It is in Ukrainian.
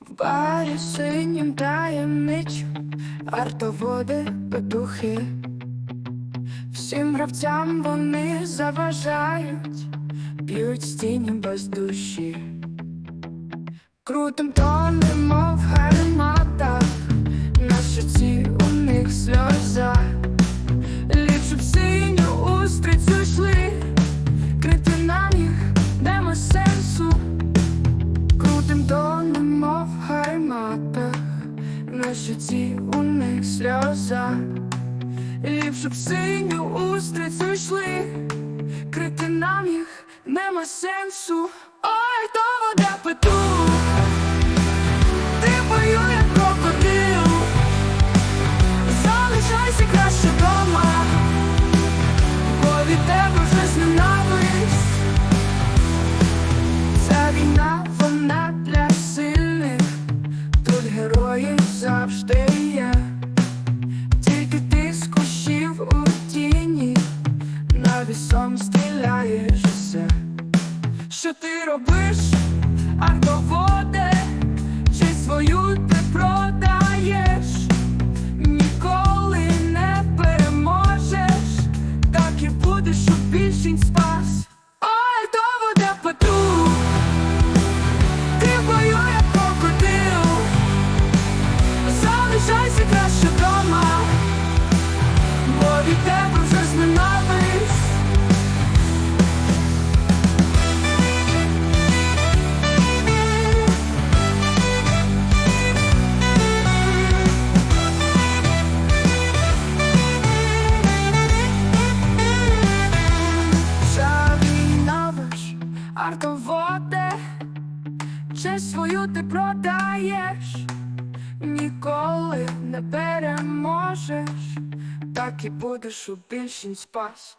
В барі синім таємничим Артоводи петухи. Всім гравцям вони заважають Б'ють стіні без душі. Крутим тонем, мов гармата На щоці у них сльоза. Ліпше б синю устрицю йшли Крити нам їх нема сенсу. Ой, то вода петух герої завжди є. Тільки ти з кущів у тіні Навісом стріляєшся. Що ти робиш, артоводе Чи Залишайся краще дома Бо від тебе вже зненависть Завінавиш, артоводе Честь свою ти продаєш Ніколи не переможеш. Так і будеш у більшість спас